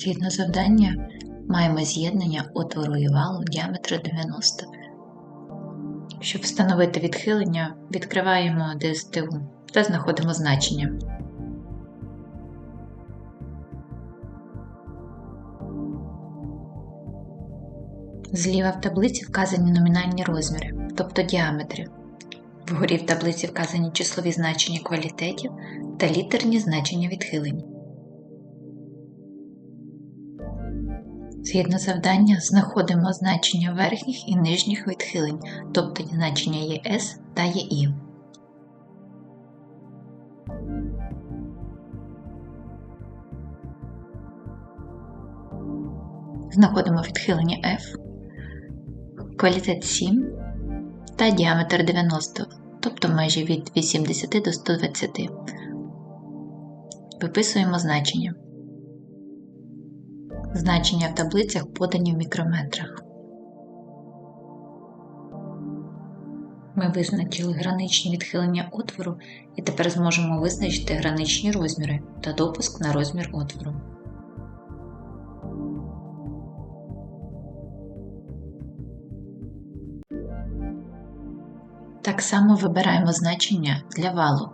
Згідно завдання, маємо з'єднання отвору і валу діаметру 90. Щоб встановити відхилення, відкриваємо ДСТУ та знаходимо значення. Зліва в таблиці вказані номінальні розміри, тобто діаметри. Вгорі в таблиці вказані числові значення квалітетів та літерні значення відхилень. Згідно завдання, знаходимо значення верхніх і нижніх відхилень, тобто значення ЄС та ЄІ. Знаходимо відхилення F, квалітет 7 та діаметр 90, тобто межі від 80 до 120. Виписуємо значення. Значення в таблицях подані в мікрометрах. Ми визначили граничні відхилення отвору і тепер зможемо визначити граничні розміри та допуск на розмір отвору. Так само вибираємо значення для валу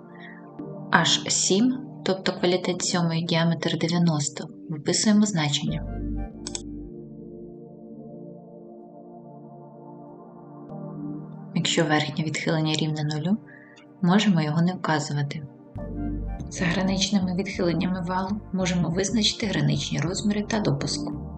H7, тобто квалітет 7 діаметр 90, виписуємо значення. Якщо верхнє відхилення рівне нулю, можемо його не вказувати. За граничними відхиленнями валу можемо визначити граничні розміри та допуску.